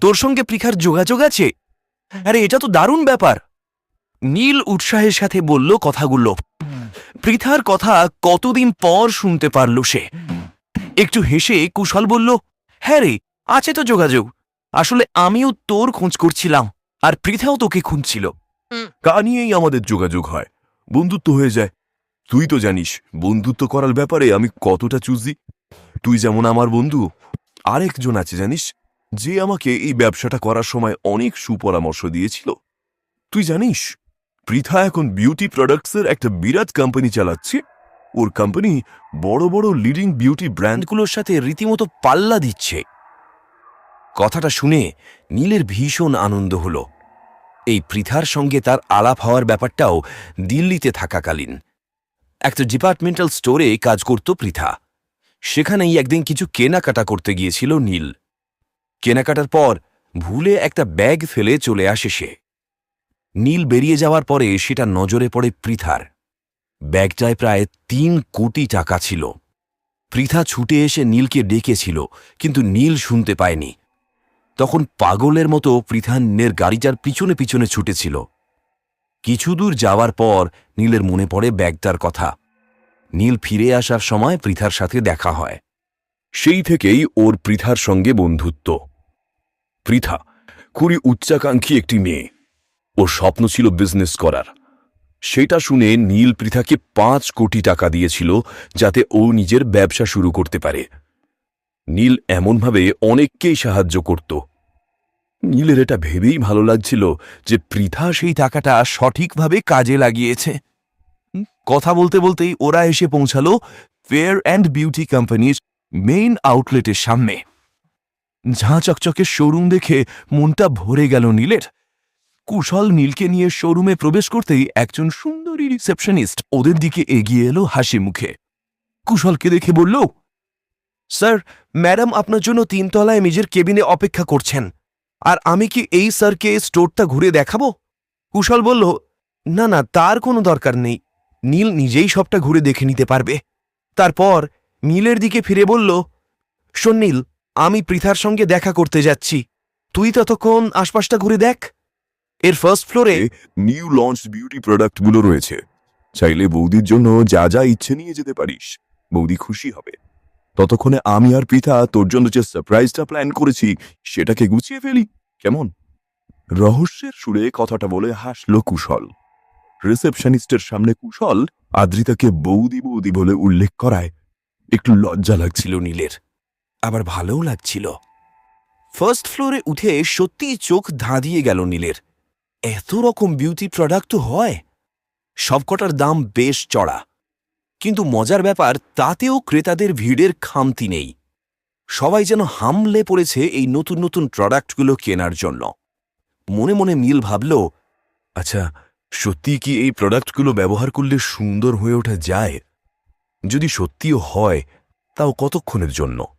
তোর সঙ্গে পৃথার যোগাযোগ আছে? আরে এটা তো দারুণ ব্যাপার। নীল উৎসাহের সাথে বলল কথাগুলো। পৃথার কথা কতদিন পর শুনতে পারল সে? একটু হেসে কুশল বলল হ্যাঁ রে আছে তো যোগাযোগ। আসলে আমিও তোর খোঁজ করছিলাম আর পৃথাও তোকে খুঁজছিল। কা নিয়েই আমাদের যোগাযোগ হয়। বন্ধুত্ব হয়ে যায়। তুই তো জানিস বন্ধুত্ব করার ব্যাপারে আমি কতটা চুজি। তুই যেমন আমার বন্ধু আরেকজন আছে জানিস? যে আমাকে এই ব্যবসাটা করার সময় অনেক সুপরামর্শ দিয়েছিল। তুই জানিস, পৃথা এখন বিউটি প্রোডাক্টসের একটা বিরাট কোম্পানি চালাচ্ছে। ওর কোম্পানি বড় বড় লিডিং বিউটি ব্র্যান্ডগুলোর সাথে রীতিমতো পাল্লা দিচ্ছে। কথাটা শুনে নীলের ভীষণ আনন্দ হল। এই পৃথার সঙ্গে তার আলাপ হওয়ার ব্যাপারটাও দিল্লিতে থাকাকালীন। একটা ডিপার্টমেন্টাল স্টোরে কাজ করত পৃথা। সেখানেই একদিন কিছু কেনাকাটা করতে গিয়েছিল নীল। কেনাকাটার পর ভুলে একটা ব্যাগ ফেলে চলে আসে সে। নীল বেরিয়ে যাওয়ার পরে সেটা নজরে পড়ে পৃথার। ব্যাগটায় প্রায় তিন কোটি টাকা ছিল। পৃথা ছুটে এসে নীলকে ডেকেছিল, কিন্তু নীল শুনতে পায়নি। তখন পাগলের মতো পৃথা নীলের গাড়িটার পিছনে পিছনে ছুটেছিল। কিছু দূর যাওয়ার পর নীলের মনে পড়ে ব্যাগটার কথা। নীল ফিরে আসার সময় পৃথার সাথে দেখা হয়। সেই থেকেই ওর পৃথার সঙ্গে বন্ধুত্ব। পৃথা খুবই উচ্চাকাঙ্ক্ষী একটি মেয়ে। ওর স্বপ্ন ছিল বিজনেস করার। সেটা শুনে নীল পৃথাকে পাঁচ কোটি টাকা দিয়েছিল যাতে ও নিজের ব্যবসা শুরু করতে পারে। নীল এমনভাবে অনেককেই সাহায্য করত। নীলের এটা ভেবেই ভালো লাগছিল যে পৃথা সেই টাকাটা সঠিকভাবে কাজে লাগিয়েছে। কথা বলতে বলতেই ওরা এসে পৌঁছালো ফেয়ার অ্যান্ড বিউটি কোম্পানির মেইন আউটলেটের সামনে। ঝাঁ চকচকে শোরুম দেখে মনটা ভরে গেল নীলের। কুশল নীলকে নিয়ে শোরুমে প্রবেশ করতেই একজন সুন্দরী রিসেপশনিস্ট ওদের দিকে এগিয়ে এলো হাসি মুখে। কুশলকে দেখে বলল, স্যার, ম্যাডাম আপনার জন্য তিনতলায় নিজের কেবিনে অপেক্ষা করছেন। আর আমি কি এই স্যারকে স্টোরটা ঘুরে দেখাবো? কুশল বলল, না না, তার কোনো দরকার নেই। নীল নিজেই সবটা ঘুরে দেখে নিতে পারবে। তারপর নীলের দিকে ফিরে বলল, শোন নীল আমি পৃথার সঙ্গে দেখা করতে যাচ্ছি। তুই ততক্ষণ আশপাশটা ঘুরে দেখ। এর ফার্স্ট ফ্লোরে নিউ লঞ্চ বিউটি প্রোডাক্টগুলো রয়েছে। চাইলে বৌদির জন্য যা যা ইচ্ছে নিয়ে যেতে পারিস। বৌদি খুশি হবে। ততক্ষণে আমি আর পিতা তোর জন্য যে সারপ্রাইজটা প্ল্যান করেছি, সেটাকে গুছিয়ে ফেলি। কেমন? রহস্যের সুরে কথাটা বলে হাসল কুশল। রিসেপশনিস্টের সামনে কুশল আদ্রিতাকে বৌদি বৌদি বলে উল্লেখ করায়। একটু লজ্জা লাগছিল নীলের। আবার ভালোও লাগছিল। ফার্স্ট ফ্লোরে উঠে সত্যিই চোখ ধাঁধিয়ে গেল নীলের। এত রকম বিউটি প্রোডাক্ট তো হয়। সবকটার দাম বেশ চড়া। কিন্তু মজার ব্যাপার, তাতেও ক্রেতাদের ভিড়ের খামতি নেই। সবাই যেন হামলে পড়েছে এই নতুন নতুন প্রোডাক্টগুলো কেনার জন্য। মনে মনে নীল ভাবল আচ্ছা সত্যি কি এই প্রোডাক্টগুলো ব্যবহার করলে সুন্দর হয়ে ওঠা যায়? যদি সত্যিও হয়, তাও কতক্ষণের জন্য?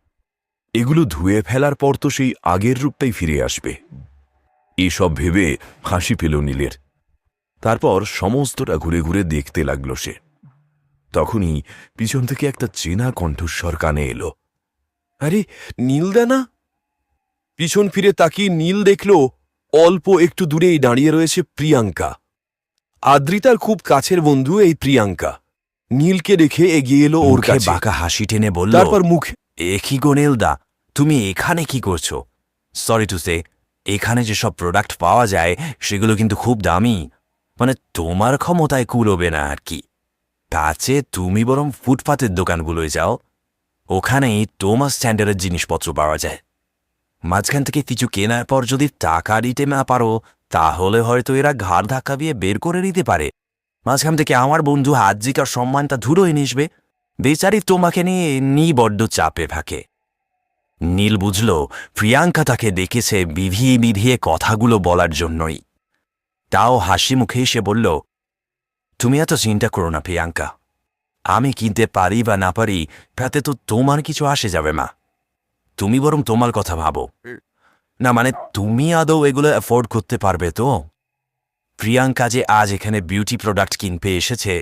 এগুলো ধুয়ে ফেলার পর তো সেই আগের রূপটাই ফিরে আসবে। এসব ভেবে হাসি পেল নীলের। তারপর সমস্তটা ঘুরে ঘুরে দেখতে লাগল সে। তখনই পিছন থেকে একটা চেনা কণ্ঠস্বর কানে এলো। আরে নীলদা না পিছন ফিরে তাকিয়ে নীল দেখল অল্প একটু দূরেই দাঁড়িয়ে রয়েছে প্রিয়াঙ্কা। আদ্রিতার খুব কাছের বন্ধু এই প্রিয়াঙ্কা। নীলকে দেখে এগিয়ে এলো ওর কাছে। বাঁকা হাসি টেনে বলল তারপর মুখে এ কি গো নীলদা? তুমি এখানে কি করছ? সরি টু সে এখানে যেসব প্রোডাক্ট পাওয়া যায়, সেগুলো কিন্তু খুব দামি। মানে তোমার ক্ষমতায় কুলোবে না আর কি। তাছে তুমি বরং ফুটপাতের দোকানগুলোয় যাও। ওখানেই তোমার স্ট্যান্ডার্ডের জিনিসপত্র পাওয়া যায়। মাঝখান থেকে কিছু কেনার পর যদি টাকা দিতে না পারো, তাহলে হয়তো এরা ঘাড় ধাক্কা দিয়ে বের করে নিতে পারে। মাঝখান থেকে আমার বন্ধু হাজিকার সম্মানটা ধুলোয় নিসবে। বেচারি তোমাকে নিয়ে নি বড্ড চাপে থাকে। নীল বুঝল, প্রিয়াঙ্কা তাকে দেখেছে বিধিয়ে বিধিয়ে কথাগুলো বলার জন্যই। তাও হাসি মুখে এসে বলল, তুমি এত চিন্তা করো না, প্রিয়াঙ্কা। আমি কিনতে পারি বা না পারি, তাতে তো তোমার কিছু আসে যাবে মা। তুমি বরং তোমার কথা ভাবো। না মানে তুমি আদৌ এগুলো অ্যাফোর্ড করতে পারবে তো? প্রিয়াঙ্কা যে আজ এখানে বিউটি প্রোডাক্ট কিনতে এসেছে,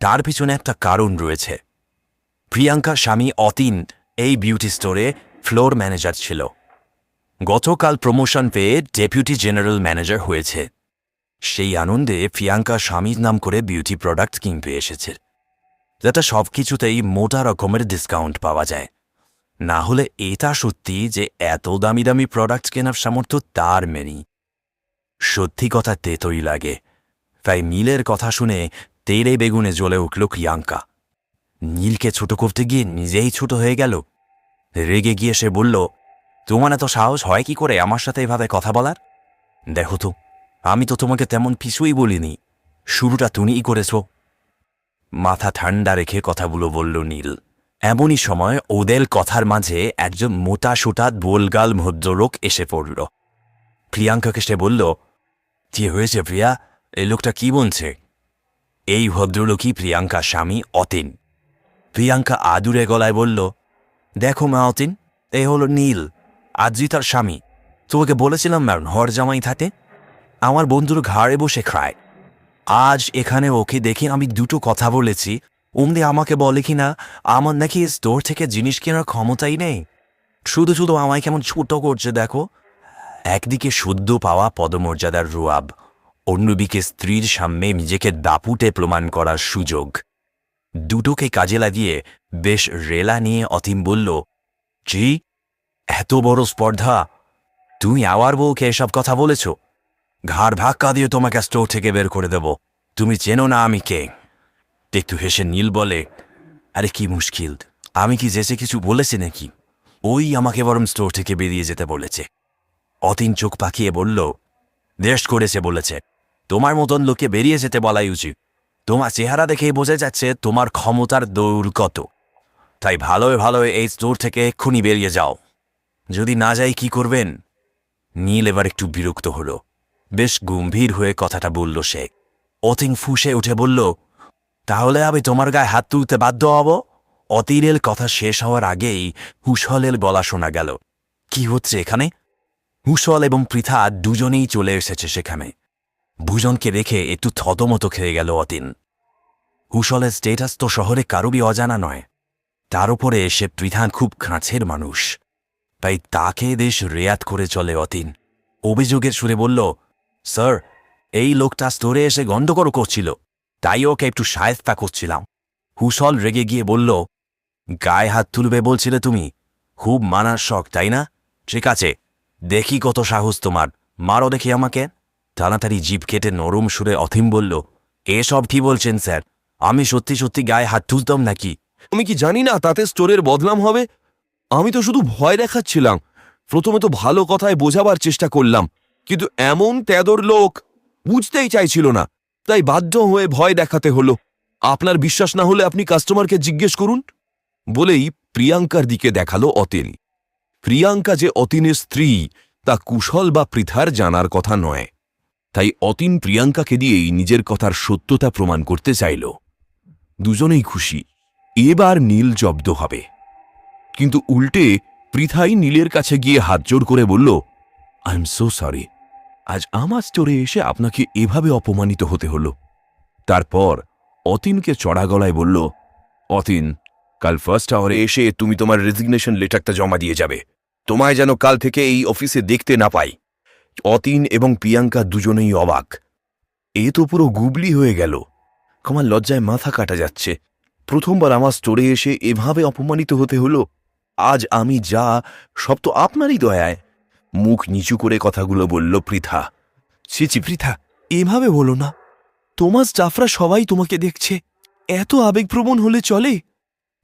তার পিছনে একটা কারণ রয়েছে। প্রিয়াঙ্কা স্বামী অতীন এই বিউটি স্টোরে ফ্লোর ম্যানেজার ছিল। গতকাল প্রমোশন পেয়ে ডেপুটি জেনারেল ম্যানেজার হয়েছে। সেই আনন্দে প্রিয়াঙ্কা স্বামীর নাম করে বিউটি প্রোডাক্ট কিনতে এসেছে। যেটা সব কিছুতেই মোটা রকমের ডিসকাউন্ট পাওয়া যায়। না হলে এটা সত্যি যে এত দামি দামি প্রোডাক্ট কেনার সামর্থ্য তার মেনি। সত্যি কথা তেতই লাগে। তাই মিলের কথা শুনে তেরে বেগুনে জ্বলে উঠল প্রিয়াঙ্কা। নীলকে ছোট করতে গিয়ে নিজেই ছোট হয়ে গেল। রেগে গিয়ে সে বলল, তোমার এত সাহস হয় কি করে আমার সাথে এভাবে কথা বলার? দেখো তো, আমি তো তোমাকে তেমন কিছুই বলিনি। শুরুটা তুমিই করেছ। মাথা ঠান্ডা রেখে কথাগুলো বলল নীল। এমনই সময় ওদের কথার মাঝে একজন মোটা সোটা বোলগাল ভদ্রলোক এসে পড়ল। প্রিয়াঙ্কাকে সে বলল, কি হয়েছে প্রিয়া? এই লোকটা কি বলছে? এই ভদ্রলোকই প্রিয়াঙ্কার স্বামী অতীন। প্রিয়াঙ্কা আদুরে গলায় বলল, দেখো মাওতিন এই হলো নীল আজই তার স্বামী। তোমাকে বলেছিলাম ম্যাম হর জামাই থাকে। আমার বন্ধুর ঘাড়ে বসে খায়। আজ এখানে ওকে দেখে আমি দুটো কথা বলেছি। অমনি আমাকে বলে কি না, আমার নাকি স্টোর থেকে জিনিস কেনার ক্ষমতাই নেই। শুধু শুধু আমায় কেমন ছোট করছে, দেখো। একদিকে শুদ্ধ পাওয়া পদমর্যাদার রুয়াব, অন্যদিকে স্ত্রীর সামনে নিজেকে দাপুটে প্রমাণ করার সুযোগ। দুটোকে কাজে লাগিয়ে বেশ রেলা নিয়ে অতীম বলল, জি, এত বড় স্পর্ধা। তুমি আওয়ার বউকে এসব কথা বলেছ। ঘাড় ধাক্কা দিয়ে তোমাকে স্টোর থেকে বের করে দেব। তুমি চেনো না আমি কে? একটু হেসে নীল বলে, আরে কি মুশকিল, আমি কি যেসে কিছু বলেছি নাকি? ওই আমাকে বরং স্টোর থেকে বেরিয়ে যেতে বলেছে। অতীন চোখ পাকিয়ে বলল, দেশ করেছে বলেছে। তোমার মতন লোকে বেরিয়ে যেতে বলাই উচিত। তোমার চেহারা দেখেই বোঝা যাচ্ছে তোমার ক্ষমতার দৌড় কত। তাই ভালোয় ভালোয় এই স্টোর থেকে এক্ষুনি বেরিয়ে যাও। যদি না যাই কি করবেন? নীল এবার একটু বিরক্ত হল। বেশ গম্ভীর হয়ে কথাটা বলল সে। অতিং ফুসে উঠে বলল, তাহলে আমি তোমার গায়ে হাত তুলতে বাধ্য হব? অতীরের কথা শেষ হওয়ার আগেই হুসলের গলা শোনা গেল। কি হচ্ছে এখানে? হুসল এবং পৃথা দুজনেই চলে এসেছে সেখানে। ভুজনকে রেখে একটু থতমতো খেয়ে গেল অতীন। হুসলের স্টেটাস তো শহরে কারোরই অজানা নয়। তার উপরে সে পৃথান খুব কাছের মানুষ। তাই তাকে দেশ রেয়াত করে চলে অতীন। অভিযোগের সুরে বলল স্যার এই লোকটা স্টোরে এসে গন্ডগোল করছিল। তাই ওকে একটু সায়স্তা করছিলাম। হুসল রেগে গিয়ে বলল, গায়ে হাত তুলবে বলছিলে তুমি। খুব মানার শখ, তাই না? ঠিক আছে, দেখি কত সাহস তোমার। মারো দেখি আমাকে। তাড়াতাড়ি জিপ কেটে নরম সুরে অথিম বলল এসব কি বলছেন স্যার? আমি সত্যি সত্যি গায়ে হাত তুলতাম নাকি? আমি কি জানি না, তাতে স্টোরের বদনাম হবে? আমি তো শুধু ভয় দেখাচ্ছিলাম। প্রথমে তো ভালো কথায় বোঝাবার চেষ্টা করলাম, কিন্তু এমন তেদর লোক বুঝতেই চাইছিল না। তাই বাধ্য হয়ে ভয় দেখাতে হলো। আপনার বিশ্বাস না হলে আপনি কাস্টমারকে জিজ্ঞেস করুন। বলেই প্রিয়াঙ্কার দিকে দেখাল অতীন। প্রিয়াঙ্কা যে অতীনের স্ত্রী, তা কুশল বা পৃথার জানার কথা নয়। তাই অতীন প্রিয়াঙ্কাকে দিয়েই নিজের কথার সত্যতা প্রমাণ করতে চাইল। দুজনেই খুশি। এবার নীল জব্দ হবে। কিন্তু উল্টে পৃথাই নীলের কাছে গিয়ে হাত হাতজোড় করে বলল আই এম সো সরি আজ আমার স্টোরে এসে আপনাকে এভাবে অপমানিত হতে হলো। তারপর অতীনকে চড়া গলায় বলল, অতীন, কাল ফার্স্ট আওয়ারে এসে তুমি তোমার রেজিগনেশন লেটারটা জমা দিয়ে যাবে। তোমায় যেন কাল থেকে এই অফিসে দেখতে না পাই। অতীন এবং প্রিয়াঙ্কা দুজনেই অবাক। এ তো পুরো গুবলি হয়ে গেল। আমার লজ্জায় মাথা কাটা যাচ্ছে। প্রথমবার আমার স্টোরে এসে এভাবে অপমানিত হতে হলো। আজ আমি যা, সব তো আপনারই দয়ায়। মুখ নিচু করে কথাগুলো বলল পৃথা। ছিচি পৃথা, এভাবে বলো না। তোমার স্টাফরা সবাই তোমাকে দেখছে। এত আবেগপ্রবণ হলে চলে।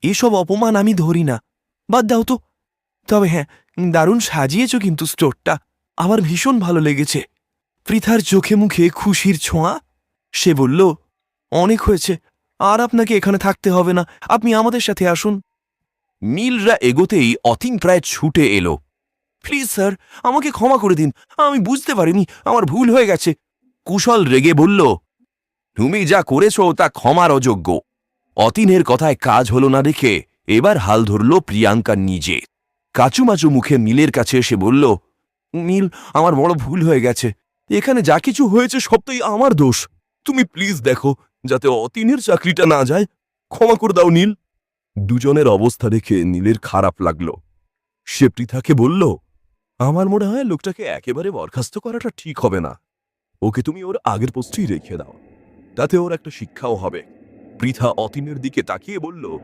এসব অপমান আমি ধরি না। বাদ দাও তো। তবে হ্যাঁ দারুণ সাজিয়েছ কিন্তু স্টোরটা। আমার ভীষণ ভালো লেগেছে। পৃথার চোখে মুখে খুশির ছোঁয়া। সে বলল, অনেক হয়েছে, আর আপনাকে এখানে থাকতে হবে না। আপনি আমাদের সাথে আসুন। নীলরা এগোতেই অতীন প্রায় ছুটে এলো। প্লিজ, স্যার, আমাকে ক্ষমা করে দিন। আমি বুঝতে পারিনি, আমার ভুল হয়ে গেছে। কুশল রেগে বলল, তুমি যা করেছ তা ক্ষমার অযোগ্য। অতীনের কথায় কাজ হল না দেখে এবার হাল ধরল প্রিয়াঙ্কা নিজে। কাচুমাচু মুখে নীলের কাছে এসে বলল নীল আমার বড় ভুল হয়ে গেছে। এখানে যা কিছু হয়েছে সবটাই আমার দোষ। তুমি প্লিজ দেখো, যাতে অতীনের চাকরিটা না যায়। ক্ষমা করে দাও, নীল। দুজনের অবস্থা দেখে নীলের খারাপ লাগল। সে পৃথাকে বলল, আমার মনে হয় লোকটাকে একেবারে বরখাস্ত করাটা ঠিক হবে না। ওকে তুমি ওর আগের পোস্টেই রেখে দাও। তাতে ওর একটা শিক্ষাও হবে। পৃথা অতীনের দিকে তাকিয়ে বলল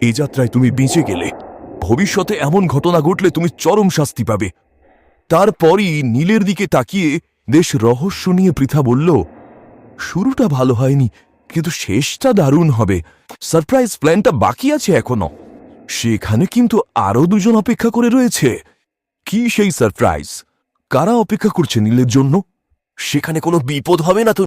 এই যাত্রায় তুমি বেঁচে গেলে ভবিষ্যতে এমন ঘটনা ঘটলে তুমি চরম শাস্তি পাবে। তারপরই নীলের দিকে তাকিয়ে বেশ রহস্য নিয়ে পৃথা বলল, শুরুটা ভালো হয়নি, কিন্তু শেষটা দারুণ হবে। সারপ্রাইজ প্ল্যানটা বাকি আছে এখনও। সেখানে কিন্তু আরও দুজন অপেক্ষা করে রয়েছে। কি সেই সারপ্রাইজ? কারা অপেক্ষা করছে নীলের জন্য? সেখানে কোনো বিপদ হবে না তো